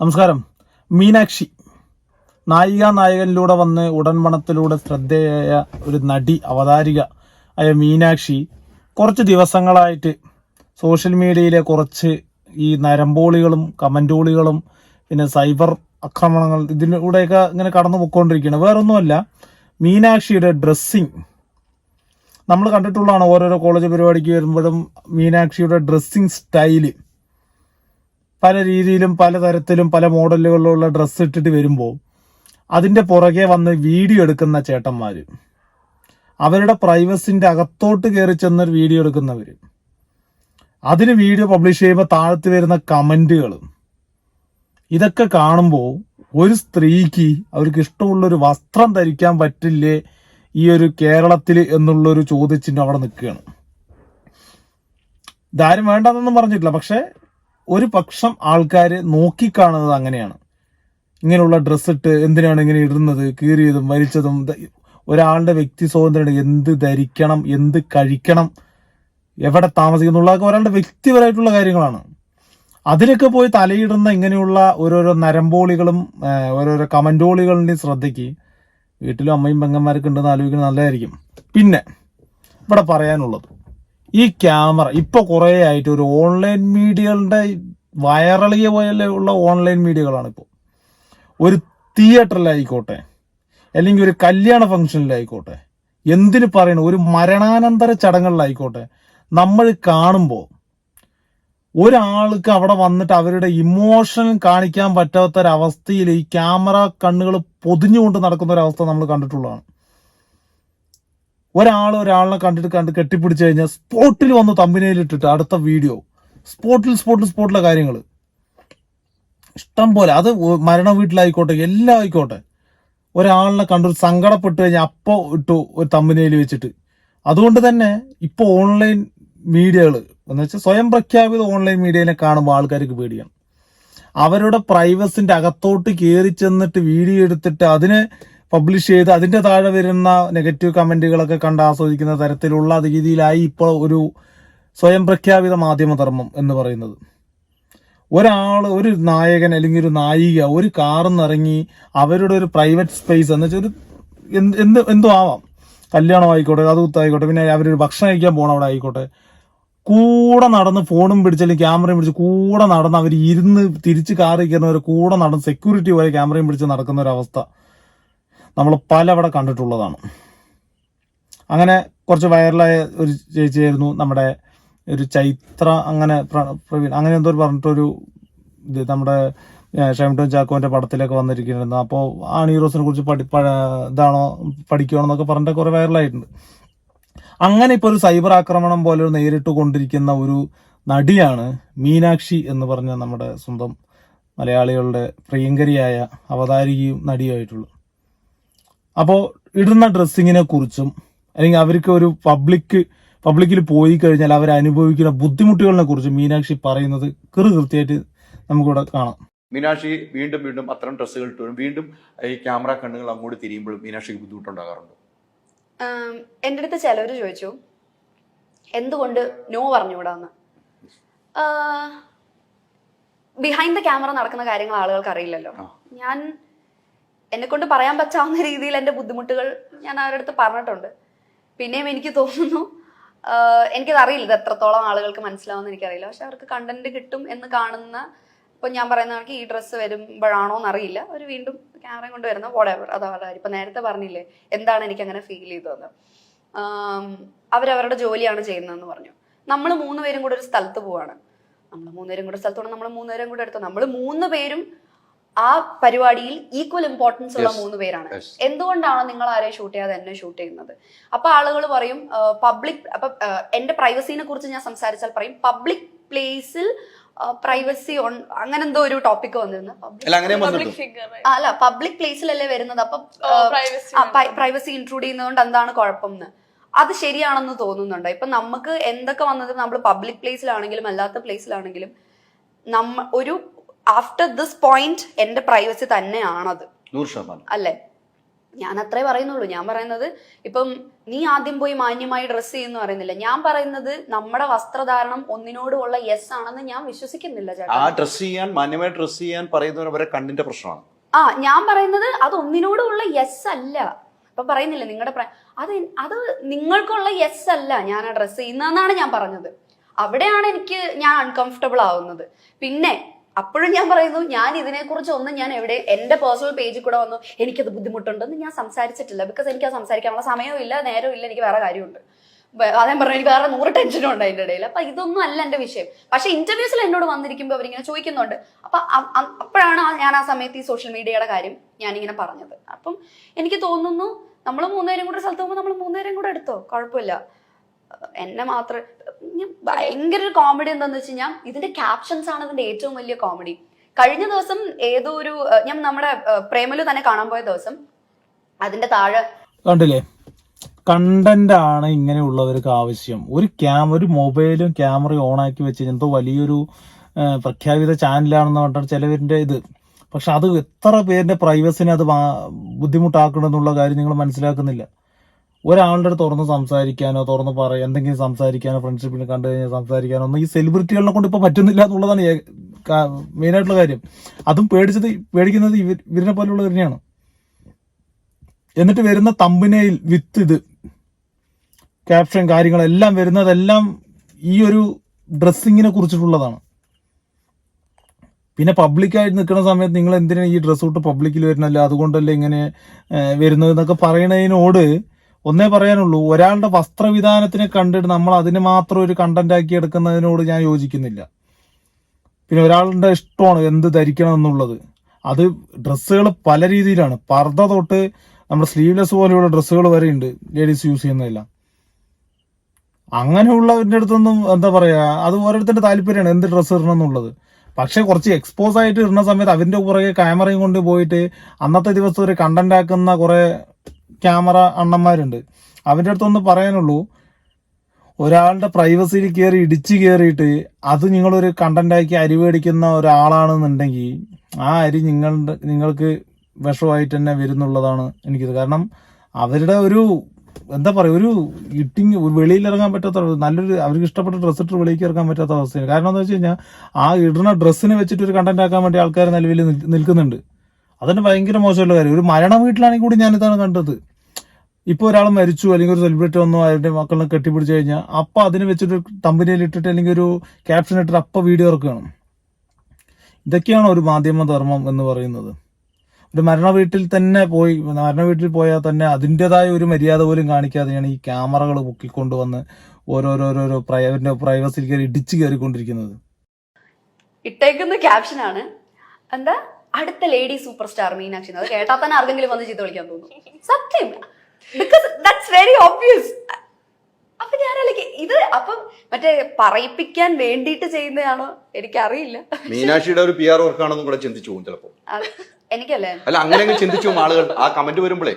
നമസ്കാരം. മീനാക്ഷി. നായിക നായകനിലൂടെ വന്ന് ഉടൻമണത്തിലൂടെ ശ്രദ്ധേയായ ഒരു നടി അവതാരിക ആയ മീനാക്ഷി കുറച്ച് ദിവസങ്ങളായിട്ട് സോഷ്യൽ മീഡിയയിലെ കുറച്ച് ഈ നരമ്പോളികളും കമന്റോളികളും പിന്നെ സൈബർ ആക്രമണങ്ങൾ ഇതിലൂടെയൊക്കെ ഇങ്ങനെ കടന്നു പോയിക്കൊണ്ടിരിക്കുകയാണ് വേറൊന്നുമല്ല മീനാക്ഷിയുടെ ഡ്രസ്സിങ്. നമ്മൾ കണ്ടിട്ടുള്ളതാണ് ഓരോരോ കോളേജ് പരിപാടിക്ക് വരുമ്പോഴും മീനാക്ഷിയുടെ ഡ്രസ്സിങ് സ്റ്റൈൽ. പല രീതിയിലും പല തരത്തിലും പല മോഡലുകളിലുള്ള ഡ്രസ്സ് ഇട്ടിട്ട് വരുമ്പോൾ അതിന്റെ പുറകെ വന്ന് വീഡിയോ എടുക്കുന്ന ചേട്ടന്മാർ അവരുടെ പ്രൈവസിന്റെ അകത്തോട്ട് കയറി ചെന്നൊരു വീഡിയോ എടുക്കുന്നവർ അതിന് വീഡിയോ പബ്ലിഷ് ചെയ്യുമ്പോൾ താഴത്ത് വരുന്ന കമന്റുകൾ ഇതൊക്കെ കാണുമ്പോൾ ഒരു സ്ത്രീക്ക് അവർക്ക് ഇഷ്ടമുള്ളൊരു വസ്ത്രം ധരിക്കാൻ പറ്റില്ലേ ഈ ഒരു കേരളത്തിൽ എന്നുള്ളൊരു ചോദ്യചിഹ്നം അവിടെ നിൽക്കുകയാണ്. ഇതാരും വേണ്ടെന്നൊന്നും പറഞ്ഞിട്ടില്ല. പക്ഷെ ഒരു പക്ഷം ആൾക്കാർ നോക്കിക്കാണുന്നത് അങ്ങനെയാണ്. ഇങ്ങനെയുള്ള ഡ്രസ്സ് ഇട്ട് എന്തിനാണ് ഇങ്ങനെ ഇടുന്നത്? കീറിയതും വരിച്ചതും ഒരാളുടെ വ്യക്തി സ്വാതന്ത്ര്യം എന്ത് ധരിക്കണം? എന്ത് കഴിക്കണം? എവിടെ താമസിക്കുന്നുള്ളതൊക്കെ ഒരാളുടെ വ്യക്തിപരമായിട്ടുള്ള കാര്യങ്ങളാണ്. അതിലൊക്കെ പോയി തലയിടുന്ന ഇങ്ങനെയുള്ള ഓരോരോ നരമ്പോളികളും ഓരോരോ കമന്റോളികളുടെയും ശ്രദ്ധയ്ക്ക് വീട്ടിലും അമ്മയും പെങ്ങന്മാരൊക്കെ ഉണ്ടെന്ന് ആലോചിക്കുന്നത് നല്ലതായിരിക്കും. പിന്നെ ഇവിടെ പറയാനുള്ളത്. ഈ ക്യാമറ ഇപ്പൊ കുറെ ആയിട്ട് ഒരു ഓൺലൈൻ മീഡിയകളുടെ വൈറളിയ പോലെ ഉള്ള ഓൺലൈൻ മീഡിയകളാണ് ഇപ്പോൾ ഒരു തിയേറ്ററിലായിക്കോട്ടെ അല്ലെങ്കിൽ ഒരു കല്യാണ ഫംഗ്ഷനിലായിക്കോട്ടെ എന്തിന് പറയണു ഒരു മരണാനന്തര ചടങ്ങുകളിലായിക്കോട്ടെ നമ്മൾ കാണുമ്പോൾ ഒരാൾക്ക് അവിടെ വന്നിട്ട് അവരുടെ ഇമോഷൻ കാണിക്കാൻ പറ്റാത്ത ഒരവസ്ഥയിൽ ഈ ക്യാമറ കണ്ണുകൾ പൊതിഞ്ഞുകൊണ്ട് നടക്കുന്ന ഒരു അവസ്ഥ നമ്മൾ കണ്ടിട്ടുള്ളതാണ്. ഒരാൾ ഒരാളിനെ കണ്ടിട്ട് കണ്ട് കെട്ടിപ്പിടിച്ച് കഴിഞ്ഞാൽ സ്പോട്ടിൽ വന്ന് തമ്പിനയിലിട്ടിട്ട് അടുത്ത വീഡിയോ സ്പോട്ടിൽ സ്പോട്ടിൽ സ്പോട്ടിലെ കാര്യങ്ങൾ ഇഷ്ടം പോലെ. അത് മരണ വീട്ടിലായിക്കോട്ടെ എല്ലാം ആയിക്കോട്ടെ. ഒരാളിനെ കണ്ടു സങ്കടപ്പെട്ട് കഴിഞ്ഞാൽ അപ്പോൾ ഇട്ടു ഒരു തമ്പിനയിൽ വെച്ചിട്ട്. അതുകൊണ്ട് തന്നെ ഇപ്പോൾ ഓൺലൈൻ മീഡിയകൾ എന്ന് വെച്ചാൽ സ്വയം പ്രഖ്യാപിത ഓൺലൈൻ മീഡിയനെ കാണുമ്പോൾ ആൾക്കാർക്ക് പേടിയാണ്. അവരുടെ പ്രൈവസിന്റെ അകത്തോട്ട് കയറി ചെന്നിട്ട് വീഡിയോ എടുത്തിട്ട് അതിനെ പബ്ലിഷ് ചെയ്ത് അതിന്റെ താഴെ വരുന്ന നെഗറ്റീവ് കമന്റുകളൊക്കെ കണ്ട് ആസ്വദിക്കുന്ന തരത്തിലുള്ള രീതിയിലായി ഇപ്പോൾ ഒരു സ്വയം പ്രഖ്യാപിത മാധ്യമധർമ്മം എന്ന് പറയുന്നത്. ഒരാൾ ഒരു നായകൻ അല്ലെങ്കിൽ ഒരു നായിക ഒരു കാറിന്നിറങ്ങി അവരുടെ ഒരു പ്രൈവറ്റ് സ്പേസ് എന്ന് വെച്ചാൽ ഒരു എന്ത് എന്ത് ആവാം. കല്യാണം ആയിക്കോട്ടെ അത് കുത്തായിക്കോട്ടെ പിന്നെ അവരൊരു ഭക്ഷണം കഴിക്കാൻ പോകണം അവിടെ ആയിക്കോട്ടെ. കൂടെ നടന്ന് ഫോണും പിടിച്ചാലും ക്യാമറയും പിടിച്ച് കൂടെ നടന്ന് അവർ ഇരുന്ന് തിരിച്ച് കാറിൽ കയറുന്നവർ കൂടെ നടന്ന് സെക്യൂരിറ്റി പോലെ ക്യാമറയും പിടിച്ച് നടക്കുന്ന ഒരു അവസ്ഥ നമ്മൾ പലവിടെ കണ്ടിട്ടുള്ളതാണ്. അങ്ങനെ കുറച്ച് വൈറലായ ഒരു ചേച്ചിയായിരുന്നു നമ്മുടെ ഒരു ചൈത്ര അങ്ങനെ പ്രവീൺ അങ്ങനെ എന്തോ പറഞ്ഞിട്ടൊരു ഇത് നമ്മുടെ ഷൈംടോൺ ചാക്കോന്റെ പടത്തിലൊക്കെ വന്നിരിക്കുന്നുണ്ട്. അപ്പോൾ ആ ഹീറോസിനെ കുറിച്ച് പഠി ഇതാണോ പഠിക്കുകയാണെന്നൊക്കെ പറഞ്ഞിട്ട് കുറേ വൈറലായിട്ടുണ്ട്. അങ്ങനെ ഇപ്പോൾ ഒരു സൈബർ ആക്രമണം പോലെ നേരിട്ട് കൊണ്ടിരിക്കുന്ന ഒരു നടിയാണ് മീനാക്ഷി എന്ന് പറഞ്ഞ നമ്മുടെ സ്വന്തം മലയാളികളുടെ പ്രിയങ്കരിയായ അവതാരികയും നടിയുമായിട്ടുള്ളത്. അപ്പോൾ ഇടുന്ന ഡ്രസ്സിങ്ങിനെ കുറിച്ചും അല്ലെങ്കിൽ അവർക്ക് ഒരു പബ്ലിക് പബ്ലിക്കിൽ പോയി കഴിഞ്ഞാൽ അവർ അനുഭവിക്കുന്ന ബുദ്ധിമുട്ടുകളെ കുറിച്ചും മീനാക്ഷി പറയുന്നത് കൃ കൃത്യമായിട്ട് നമുക്കിവിടെ കാണാം. മീനാക്ഷി വീണ്ടും വീണ്ടും അത്തരം ഡ്രസ്സുകൾ ഇട്ട് വീണ്ടും ഈ ക്യാമറ കണ്ണുകൾ അങ്ങോട്ട് തിരിയുമ്പോഴും മീനാക്ഷിക്ക് ബുദ്ധിമുട്ടുണ്ടാകാറുണ്ട്? എന്റെ എന്റെ അടുത്ത് ചിലവർ ചോദിച്ചു എന്തുകൊണ്ട് നോ പറഞ്ഞുകൂടാന്ന്? ബിഹൈൻഡ് ദ ക്യാമറ നടക്കുന്ന കാര്യങ്ങൾ ആളുകൾക്ക് അറിയില്ലല്ലോ. ഞാൻ എന്നെ കൊണ്ട് പറയാൻ പറ്റാവുന്ന രീതിയിൽ എന്റെ ബുദ്ധിമുട്ടുകൾ ഞാൻ അവരുടെ അടുത്ത് പറഞ്ഞിട്ടുണ്ട്. പിന്നെയും എനിക്ക് തോന്നുന്നു എനിക്കത് അറിയില്ല ഇത് എത്രത്തോളം ആളുകൾക്ക് മനസ്സിലാവുമെന്ന് എനിക്കറിയില്ല. പക്ഷെ അവർക്ക് കണ്ടന്റ് കിട്ടും എന്ന് കാണുന്ന ഇപ്പൊ ഞാൻ പറയുന്ന കണക്ക് ഈ ഡ്രസ്സ് വരുമ്പോഴാണോ എന്നറിയില്ല. അവർ വീണ്ടും ക്യാമറ കൊണ്ട് വരുന്ന വോടെവർ അത് അവരുടെ കാര്യം ഇപ്പൊ നേരത്തെ പറഞ്ഞില്ലേ എന്താണ് എനിക്ക് അങ്ങനെ ഫീൽ ചെയ്തതെന്ന് അവരവരുടെ ജോലിയാണ് ചെയ്യുന്നതെന്ന് പറഞ്ഞു. നമ്മൾ മൂന്ന് പേരും കൂടെ ഒരു സ്ഥലത്ത് പോവാണ്. നമ്മൾ മൂന്നുപേരും കൂടെ സ്ഥലത്ത് പോകണം നമ്മൾ മൂന്നുപേരും കൂടെ എടുത്തു നമ്മൾ മൂന്ന് പേരും ആ പരിപാടിയിൽ ഈക്വൽ ഇമ്പോർട്ടൻസ് ഉള്ള മൂന്ന് പേരാണ്. എന്തുകൊണ്ടാണ് നിങ്ങൾ ആരെ ഷൂട്ട് ചെയ്യാതെ എന്നെ ഷൂട്ട് ചെയ്യുന്നത്? അപ്പൊ ആളുകൾ പറയും പബ്ലിക് അപ്പൊ എന്റെ പ്രൈവസിനെ കുറിച്ച് ഞാൻ സംസാരിച്ചാൽ പറയും പബ്ലിക് പ്ലേസിൽ പ്രൈവസി അങ്ങനെ എന്തോ ഒരു ടോപ്പിക് വന്നിരുന്നു. അല്ല പബ്ലിക് പ്ലേസിലല്ലേ വരുന്നത്? അപ്പൊ പ്രൈവസി പ്രൈവസി ഇൻക്ലൂഡ് ചെയ്യുന്നതുകൊണ്ട് എന്താണ് കുഴപ്പം എന്ന് അത് ശരിയാണെന്ന് തോന്നുന്നുണ്ട്? ഇപ്പൊ നമുക്ക് എന്തൊക്കെ വന്നത്? നമ്മൾ പബ്ലിക് പ്ലേസിലാണെങ്കിലും അല്ലാത്ത പ്ലേസിലാണെങ്കിലും നമ്മ ഒരു ആഫ്റ്റർ ദിസ് പോയിന്റ് എന്റെ പ്രൈവസി തന്നെയാണത്. നൂറ് ശതമാനം. അല്ലേ? ഞാൻ അത്രേ പറയുന്നുള്ളൂ. ഞാൻ പറയുന്നത് ഇപ്പം നീ ആദ്യം പോയി മാന്യമായി ഡ്രസ്സ് ചെയ്യുന്നു പറയുന്നില്ല. ഞാൻ പറയുന്നത് നമ്മുടെ വസ്ത്രധാരണം ഒന്നിനോടുള്ള യെസ് ആണെന്ന് ഞാൻ വിശ്വസിക്കുന്നില്ല ആ ചേട്ടാ ഡ്രസ് ചെയ്യാൻ മാന്യമായി ഡ്രസ് ചെയ്യാൻ പറയുന്നവരെ കണ്ണിന്റെ പ്രശ്നമാണ്. ആ ഞാൻ പറയുന്നത് അത് ഒന്നിനോടുള്ള യെസ് അല്ല. ഇപ്പൊ പറയുന്നില്ല നിങ്ങളുടെ അത് അത് നിങ്ങൾക്കുള്ള യെസ് അല്ല ഞാൻ ആ ഡ്രസ്സ് ചെയ്യുന്നതെന്നാണ് ഞാൻ പറഞ്ഞത്. അവിടെയാണ് എനിക്ക് ഞാൻ അൺകംഫർട്ടബിൾ ആവുന്നത്. പിന്നെ അപ്പോഴും ഞാൻ പറയുന്നു ഞാൻ ഇതിനെക്കുറിച്ച് ഒന്നും ഞാൻ എവിടെ എന്റെ പേഴ്സണൽ പേജിൽ കൂടെ വന്നു എനിക്കത് ബുദ്ധിമുട്ടുണ്ടെന്ന് ഞാൻ സംസാരിച്ചിട്ടില്ല. ബിക്കോസ് എനിക്ക് അത് സംസാരിക്കാനുള്ള സമയവും ഇല്ല നേരവും ഇല്ല എനിക്ക് വേറെ കാര്യമുണ്ട്. അതേ പറഞ്ഞു എനിക്ക് വേറെ നൂറ് ടെൻഷനും ഉണ്ട് അതിന്റെ ഇടയിൽ. അപ്പൊ ഇതൊന്നും അല്ല എന്റെ വിഷയം. പക്ഷെ ഇന്റർവ്യൂസിൽ എന്നോട് വന്നിരിക്കുമ്പോൾ അവരിങ്ങനെ ചോദിക്കുന്നുണ്ട്. അപ്പൊ അപ്പോഴാണ് ഞാൻ ആ സമയത്ത് ഈ സോഷ്യൽ മീഡിയയുടെ കാര്യം ഞാനിങ്ങനെ പറഞ്ഞത്. അപ്പം എനിക്ക് തോന്നുന്നു നമ്മൾ മൂന്നുപേരും കൂടെ സ്ഥലത്ത് പോകുമ്പോൾ നമ്മൾ മൂന്നുപേരും കൂടെ എടുത്തോ? കുഴപ്പമില്ല. എന്നെ മാത്രം ഭയങ്കര ഒരു കോമഡി എന്താന്ന് വെച്ച് കഴിഞ്ഞാൽ ഇതിന്റെ ക്യാപ്ഷൻസ് ആണ് ഇതിന്റെ ഏറ്റവും വലിയ കോമഡി കഴിഞ്ഞ ദിവസം ഏതോ ഒരു ഞാൻ നമ്മുടെ പ്രേമലു തന്നെ കാണാൻ പോയ ദിവസം അതിന്റെ താഴെ കണ്ടില്ലേ? കണ്ടന്റ് ആണ് ഇങ്ങനെയുള്ളവർക്ക് ആവശ്യം. ഒരു ക്യാമ ഒരു മൊബൈലും ക്യാമറയും ഓൺ ആക്കി വെച്ച് എന്തോ വലിയൊരു പ്രഖ്യാപിത ചാനലാണെന്ന് പറഞ്ഞിട്ട് ചിലവരുടെ ഇത്. പക്ഷെ അത് എത്ര പേരുടെ പ്രൈവസിനെ അത് ബുദ്ധിമുട്ടാക്കണമെന്നുള്ള കാര്യം നിങ്ങൾ മനസ്സിലാക്കുന്നില്ല. ഒരാളുടെ അടുത്ത് തുറന്ന് സംസാരിക്കാനോ തുറന്ന് പറയാൻ എന്തെങ്കിലും സംസാരിക്കാനോ ഫ്രണ്ട്ഷിപ്പിനെ കണ്ടു കഴിഞ്ഞാൽ സംസാരിക്കാനോ ഒന്നും ഈ സെലിബ്രിറ്റികളെ കൊണ്ട് ഇപ്പൊ പറ്റുന്നില്ല എന്നുള്ളതാണ് മെയിൻ ആയിട്ടുള്ള കാര്യം. അതും പേടിച്ചത് പേടിക്കുന്നത് ഇവരിനെ പോലുള്ള തന്നെയാണ്. എന്നിട്ട് വരുന്ന തമ്പിനയിൽ വിത്ത് ഇത് ക്യാപ്ഷൻ കാര്യങ്ങളെല്ലാം വരുന്നതെല്ലാം ഈ ഒരു ഡ്രസ്സിങ്ങിനെ കുറിച്ചിട്ടുള്ളതാണ്. പിന്നെ പബ്ലിക്കായിട്ട് നിൽക്കുന്ന സമയത്ത് നിങ്ങൾ എന്തിനാണ് ഈ ഡ്രസ്സ് ഇട്ട് പബ്ലിക്കിൽ വരുന്നല്ലോ അതുകൊണ്ടല്ലേ ഇങ്ങനെ വരുന്നത് എന്നൊക്കെ പറയണതിനോട് ഒന്നേ പറയാനുള്ളൂ ഒരാളുടെ വസ്ത്രവിധാനത്തിനെ കണ്ടിട്ട് നമ്മൾ അതിനെ മാത്രം ഒരു കണ്ടന്റ് ആക്കി എടുക്കുന്നതിനോട് ഞാൻ യോജിക്കുന്നില്ല. പിന്നെ ഒരാളുടെ ഇഷ്ടമാണ് എന്ത് ധരിക്കണം എന്നുള്ളത്. അത് ഡ്രസ്സുകൾ പല രീതിയിലാണ്. പർദ്ദ തൊട്ട് നമ്മുടെ സ്ലീവ്ലെസ് പോലെയുള്ള ഡ്രസ്സുകൾ വരെ ഉണ്ട് ലേഡീസ് യൂസ് ചെയ്യുന്നതെല്ലാം. അങ്ങനെയുള്ളവരുടെ അടുത്തൊന്നും എന്താ പറയാ അത് ഓരോരുത്തരുടെ താല്പര്യമാണ് എന്ത് ഡ്രസ്സ് ഇടണം എന്നുള്ളത്. പക്ഷെ കുറച്ച് എക്സ്പോസ് ആയിട്ട് ഇടുന്ന സമയത്ത് അതിന്റെ പുറകെ ക്യാമറയും കൊണ്ട് പോയിട്ട് അന്നത്തെ ദിവസം ഒരു കണ്ടന്റ് ആക്കുന്ന കുറെ ക്യാമറ അണ്ണന്മാരുണ്ട്. അവന്റെ അടുത്തൊന്ന് പറയാനുള്ളൂ. ഒരാളുടെ പ്രൈവസിയിൽ കയറി ഇടിച്ചു കയറിയിട്ട് അത് നിങ്ങളൊരു കണ്ടന്റാക്കി അരി മേടിക്കുന്ന ഒരാളാണെന്നുണ്ടെങ്കിൽ ആ അരി നിങ്ങളുടെ നിങ്ങൾക്ക് വിഷമായിട്ട് തന്നെ വരുന്നുള്ളതാണ് എനിക്കിത്. കാരണം അവരുടെ ഒരു എന്താ പറയുക ഒരു ഇട്ടിങ് വെളിയിൽ ഇറങ്ങാൻ പറ്റാത്ത നല്ലൊരു അവർക്ക് ഇഷ്ടപ്പെട്ട ഡ്രസ്സ് ഇട്ട് വെളിയിൽ ഇറങ്ങാൻ പറ്റാത്ത അവസ്ഥയാണ്. കാരണം എന്താ വെച്ച് കഴിഞ്ഞാൽ ആ ഇടുന്ന ഡ്രസ്സിനെ വെച്ചിട്ട് ഒരു കണ്ടന്റ് ആക്കാൻ വേണ്ടി ആൾക്കാർ നിലവിൽ നിൽക്കുന്നുണ്ട്. അതന്നെ ഭയങ്കര മോശമുള്ള കാര്യം. ഒരു മരണ വീട്ടിലാണെങ്കിൽ കൂടി ഞാൻ ഇതാണ് കണ്ടത്. ഇപ്പൊ ഒരാൾ മരിച്ചു അല്ലെങ്കിൽ ഒരു സെലിബ്രിറ്റി വന്നു അവരുടെ മക്കളെ കെട്ടിപ്പിടിച്ചു കഴിഞ്ഞാൽ അപ്പൊ അതിന് വെച്ചിട്ട് തമ്പനിയിൽ ഇട്ടിട്ട് അല്ലെങ്കിൽ ഒരു ക്യാപ്ഷൻ ഇട്ടിട്ട് അപ്പൊ വീഡിയോ ഇറക്കുകയാണ്. ഇതൊക്കെയാണ് ഒരു മാധ്യമധർമ്മം എന്ന് പറയുന്നത്. ഒരു മരണ വീട്ടിൽ തന്നെ പോയി മരണ വീട്ടിൽ പോയാൽ തന്നെ അതിന്റെതായ ഒരു മര്യാദ പോലും കാണിക്കാതെയാണ് ഈ ക്യാമറകൾ പൊക്കിക്കൊണ്ടുവന്ന് ഓരോരോരോരോ പ്രൈവന്റെ പ്രൈവസിയിൽ കയറി ഇടിച്ചു കയറിക്കൊണ്ടിരിക്കുന്നത്. ഇട്ടേക്കുന്ന ക്യാപ്ഷനാണ് എന്താ? അടുത്ത ലേഡി സൂപ്പർ സ്റ്റാർ മീനാക്ഷി അത് കേട്ടാൽ തന്നെ ആർക്കെങ്കിലും വന്ന് ചീത്ത വിളിക്കാൻ തോന്നും. സത്യം. ബിക്കോസ് ദാറ്റ്സ് വെരി ഓബ്വിയസ് അപ്പൊ ഞാൻ ഇത് അപ്പം മറ്റേ പറയിപ്പിക്കാൻ വേണ്ടിയിട്ട് ചെയ്യുന്നതാണോ? എനിക്കറിയില്ല. മീനാക്ഷിയുടെ ഒരു പി ആർ വർക്കാണെന്നും കൂടെ ചിന്തിച്ചു പോകും ചിലപ്പോ. എനിക്കല്ലേ? അല്ല അങ്ങനെ അങ്ങ് ചിന്തിച്ചു ആളുകൾ. ആ കമന്റ് വരുമ്പോഴേ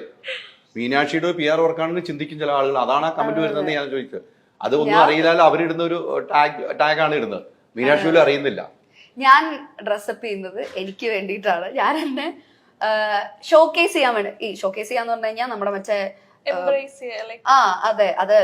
മീനാക്ഷിയുടെ പി ആർ വർക്കാണെന്ന് ചിന്തിക്കും ചില ആളുകൾ. അതാണ് ആ കമന്റ് വരുന്നത് ഞാൻ ചോദിച്ചത്. അത് ഒന്നും അറിയില്ലാലും അവരിടുന്ന ഒരു ടാഗ് ടാഗാണ് ഇടുന്നത്. മീനാക്ഷി പോലും അറിയുന്നില്ല. ഞാൻ ഡ്രസ്സപ്പ് ചെയ്യുന്നത് എനിക്ക് വേണ്ടിയിട്ടാണ്. ഞാൻ എന്നെ ഷോക്കേസ് ചെയ്യാൻ വേണ്ടി ഈ ഷോക്കേസ് ചെയ്യാന്ന് പറഞ്ഞു കഴിഞ്ഞാൽ നമ്മുടെ മറ്റേ ആ അതെ അതെ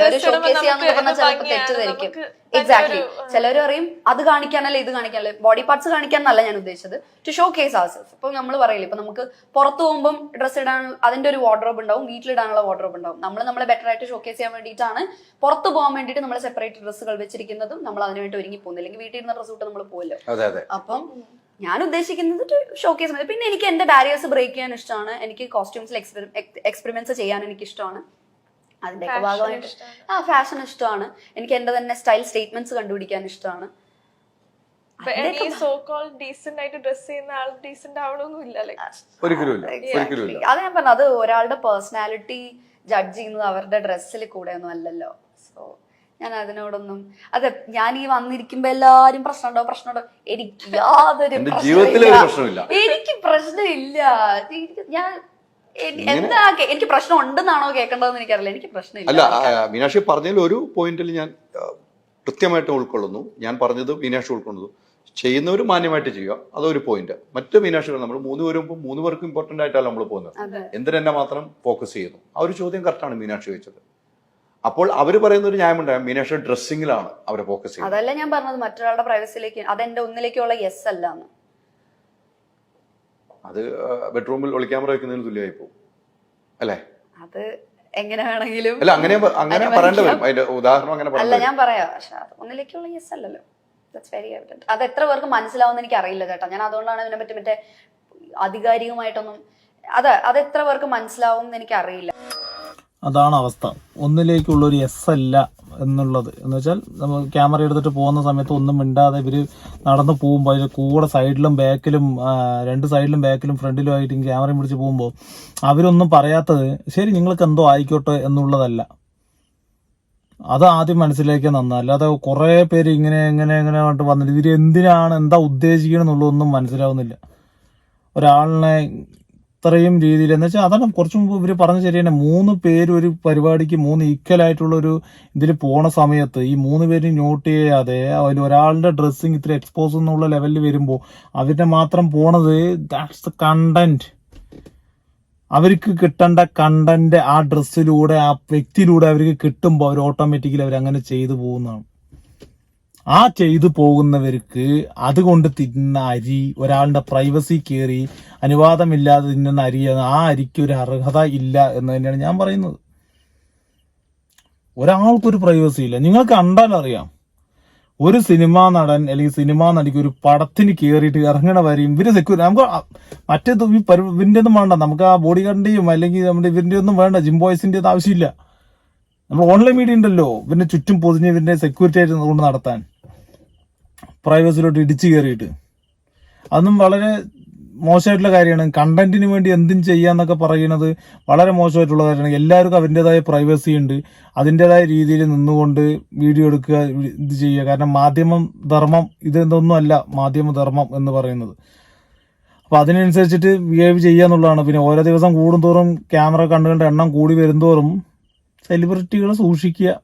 dress ഷോക്കേസ് ചെയ്യാന്ന് പറഞ്ഞാൽ ഇത് ചിലപ്പോൾ തെറ്റിദ്ധരിക്കും. എക്സാക്ട്ലി നല്ലൊരു, പറയും അത് കാണിക്കാനല്ല ഇത് കാണിക്കാനല്ലേ. ബോഡി പാർട്സ് കാണിക്കാനല്ല ഞാൻ ഉദ്ദേശിച്ചത്. ടു ഷോ കേസ് ആസ് ഇപ്പൊ നമ്മൾ പറയില്ല ഇപ്പൊ നമുക്ക് പുറത്തു പോകുമ്പോൾ ഡ്രസ് ഇടാൻ അതിന്റെ ഒരു വാർഡ്രോബ് ഉണ്ടാവും വീട്ടിലിടാനുള്ള വാർഡ്രോബ് ഉണ്ടാവും. നമ്മൾ നമ്മളെ ബെറ്റർ ആയിട്ട് ഷോ കേസ് ചെയ്യാൻ വേണ്ടിയിട്ടാണ് പുറത്തു പോകാൻ വേണ്ടിയിട്ട് നമ്മൾ സെപ്പറേറ്റ് ഡ്രസ്സുകൾ വെച്ചിരിക്കുന്നതും നമ്മൾ അതിനുവേണ്ടി ഒരുങ്ങി പോകുന്നില്ലെങ്കിൽ വീട്ടിൽ ഇരുന്ന ഡ്രസ്സ് ഇട്ട് നമ്മൾ പോകല്ലോ അതെ അതെ. അപ്പം ഞാൻ ഉദ്ദേശിക്കുന്നത് ഷോക്കേസ് മതി. പിന്നെ എനിക്ക് എന്റെ ബാരിയേഴ്സ് ബ്രേക്ക് ചെയ്യാൻ ഇഷ്ടമാണ്. എനിക്ക് കോസ്റ്റ്യൂംസിൽ എക്സ്പെരിമെന്റ്സ് ചെയ്യാൻ എനിക്ക് ഇഷ്ടമാണ് അതിന്റെ ഭാഗമായിട്ട് ആ ഫാഷൻ ഇഷ്ടമാണ്. എനിക്ക് എന്റെ തന്നെ സ്റ്റൈൽ സ്റ്റേറ്റ്മെന്റ്സ് കണ്ടുപിടിക്കാൻ ഇഷ്ടമാണ്. അത് ഞാൻ പറഞ്ഞത് അത് ഒരാളുടെ പേഴ്സണാലിറ്റി ജഡ്ജ് ചെയ്യുന്നത് അവരുടെ ഡ്രസ്സിൽ കൂടെ ഒന്നും അല്ലല്ലോ. ഞാൻ അതിനോടൊന്നും അതെ ഞാൻ ഈ വന്നിരിക്കുമ്പോ എല്ലാരും പ്രശ്നമുണ്ടോ പ്രശ്നമുണ്ടോ? എനിക്ക് യാതൊരു പ്രശ്നമില്ല എനിക്ക് പ്രശ്നമില്ല. ഞാൻ എനി- എന്താ എനിക്ക് പ്രശ്നം ഉണ്ടെന്നാണോ കേൾക്കേണ്ടതെന്ന് എനിക്കറിയില്ല. എനിക്ക് പ്രശ്നമില്ല. അല്ല മീനാക്ഷി പറഞ്ഞതിൽ ഒരു പോയിന്റിൽ ഞാൻ കൃത്യമായിട്ട് ഉൾക്കൊള്ളുന്നു. ഞാൻ പറഞ്ഞത് മീനാക്ഷി ഉൾക്കൊള്ളുന്നു. ചെയ്യുന്നവർ മാന്യമായിട്ട് ചെയ്യുക അതൊരു പോയിന്റ്. മറ്റു മീനാക്ഷികൾ നമ്മൾ മൂന്ന് പേരും ഇപ്പം മൂന്ന് പേർക്കും ഇമ്പോർട്ടന്റ് ആയിട്ടാണ് നമ്മൾ പോകുന്നത്. എന്തിനെന്നെ മാത്രം ഫോക്കസ് ചെയ്യുന്നു? ആ ഒരു ചോദ്യം കറക്റ്റാണ് മീനാക്ഷി ചോദിച്ചത്. അപ്പോൾ അവർ പറയുന്ന ഒരു ന്യായമുണ്ടായ മീനാക്ഷി ഡ്രസ്സിങ്ങിലാണ് അവരെ ഫോക്കസ് ചെയ്യുന്നത്. അതല്ല ഞാൻ പറഞ്ഞത് മറ്റൊരാളുടെ പ്രൈവസിയിലേക്ക് അതെന്റെ ഒന്നിലേക്കുള്ള യെസ് അല്ല അത് ബെഡ്റൂമിൽ ഒളി ഒളിക്യാമറ വെക്കുന്നതിന് തുല്യമായി പോകും അല്ലേ? അത് എങ്ങനെ വേണമെങ്കിലും അല്ല അങ്ങനെ അങ്ങനെ പറയേണ്ടി വരും. അതിന്റെ ഉദാഹരണം അങ്ങനെ അല്ല ഞാൻ പറയാം. പക്ഷെ ഒന്നിലേക്കുള്ള യെസ് അല്ലല്ലോ. ദാറ്റ്സ് വെരി എവിഡന്റ് അത് എത്ര പേർക്ക് മനസ്സിലാവുമെന്ന് എനിക്ക് അറിയില്ല ചേട്ടാ ഞാൻ അതുകൊണ്ടാണ് ഇതിനെ പറ്റി മറ്റേ ആധികാരികമായിട്ടൊന്നും അത് അത് എത്ര പേർക്ക് മനസ്സിലാവും എന്ന് എനിക്ക് അറിയില്ല അതാണ് അവസ്ഥ. ഒന്നിലേക്കുള്ള ഒരു എസ് അല്ല എന്നുള്ളത്. എന്ന് വെച്ചാൽ നമ്മൾ ക്യാമറ എടുത്തിട്ട് പോകുന്ന സമയത്ത് ഒന്നും മിണ്ടാതെ ഇവർ നടന്നു പോകുമ്പോൾ അതിന്റെ കൂടെ സൈഡിലും ബാക്കിലും രണ്ട് സൈഡിലും ബാക്കിലും ഫ്രണ്ടിലും ആയിട്ട് ക്യാമറയും പിടിച്ച് പോകുമ്പോൾ അവരൊന്നും പറയാത്തത് ശരി നിങ്ങൾക്ക് എന്തോ ആയിക്കോട്ടെ എന്നുള്ളതല്ല. അത് ആദ്യം മനസ്സിലാക്കിയ നന്ന. അല്ലാതെ കുറെ പേര് ഇങ്ങനെ എങ്ങനെ എങ്ങനെ പറഞ്ഞിട്ട് വന്നിട്ട് ഇവർ എന്തിനാണ് എന്താ ഉദ്ദേശിക്കണമെന്നുള്ളതൊന്നും മനസ്സിലാവുന്നില്ല. ഒരാളിനെ ഇത്രയും രീതിയിൽ. എന്ന് വെച്ചാൽ അതാണ് കുറച്ച് മുമ്പ് ഇവർ പറഞ്ഞ ശരി തന്നെ മൂന്ന് പേര് ഒരു പരിപാടിക്ക് മൂന്ന് ഈക്വലായിട്ടുള്ളൊരു ഇതിൽ പോണ സമയത്ത് ഈ മൂന്ന് പേര് നോട്ട് ചെയ്യാതെ അതിൽ ഒരാളുടെ ഡ്രസ്സിങ് ഇത്ര എക്സ്പോസ് എന്നുള്ള ലെവലിൽ വരുമ്പോൾ അവരുടെ മാത്രം പോണത് ദാറ്റ്സ് ദ കണ്ടന്റ് അവർക്ക് കിട്ടേണ്ട കണ്ടന്റ് ആ ഡ്രസ്സിലൂടെ ആ വ്യക്തിയിലൂടെ അവർക്ക് കിട്ടുമ്പോൾ അവർ ഓട്ടോമാറ്റിക്കലി അവർ അങ്ങനെ ചെയ്തു പോകുന്നതാണ്. ആ ചെയ്തു പോകുന്നവർക്ക് അതുകൊണ്ട് തിന്ന അരി ഒരാളുടെ പ്രൈവസി കയറി അനുവാദമില്ലാതെ തിന്നുന്ന അരി ആ അരിക്ക് ഒരു അർഹത ഇല്ല എന്ന് തന്നെയാണ് ഞാൻ പറയുന്നത്. ഒരാൾക്കൊരു പ്രൈവസി ഇല്ല. നിങ്ങൾ കണ്ടാൽ അറിയാം. ഒരു സിനിമാ നടൻ അല്ലെങ്കിൽ സിനിമാ നടിക്ക് ഒരു പടത്തിന് കയറിയിട്ട് ഇറങ്ങണ വരെയും ഇവർ സെക്യൂരിറ്റി നമുക്ക് മറ്റേ ഇവന്റെ ഒന്നും വേണ്ട. നമുക്ക് ആ ബോഡി ഗാർഡിന്റെയും അല്ലെങ്കിൽ നമ്മുടെ ഇവന്റെ ഒന്നും വേണ്ട. ജിം ബോയ്സിന്റെ ആവശ്യമില്ല. നമ്മൾ ഓൺലൈൻ മീഡിയ ഉണ്ടല്ലോ. ഇവന്റെ ചുറ്റും പൊതിഞ്ഞ് ഇവന്റെ സെക്യൂരിറ്റി ആയിട്ട് കൊണ്ട് നടത്താൻ. പ്രൈവസിലോട്ട് ഇടിച്ചു കയറിയിട്ട് അതും വളരെ മോശമായിട്ടുള്ള കാര്യമാണ്. കണ്ടന്റിന് വേണ്ടി എന്തും ചെയ്യാന്നൊക്കെ പറയുന്നത് വളരെ മോശമായിട്ടുള്ള കാര്യമാണ്. എല്ലാവർക്കും അവരുടേതായ പ്രൈവസി ഉണ്ട്. അതിന്റെതായ രീതിയിൽ നിന്നുകൊണ്ട് വീഡിയോ എടുക്കുക ഇത് ചെയ്യുക. കാരണം മാധ്യമം ധർമ്മം ഇതെന്തൊന്നും അല്ല മാധ്യമ ധർമ്മം എന്ന് പറയുന്നത്. അപ്പോൾ അതിനനുസരിച്ചിട്ട് ബിഹേവ് ചെയ്യുക എന്നുള്ളതാണ്. പിന്നെ ഓരോ ദിവസം കൂടുന്തോറും ക്യാമറ കണ്ടുകൊണ്ട് കണ്ട എണ്ണം കൂടി വരുന്തോറും സെലിബ്രിറ്റികളെ സൂക്ഷിക്കുക.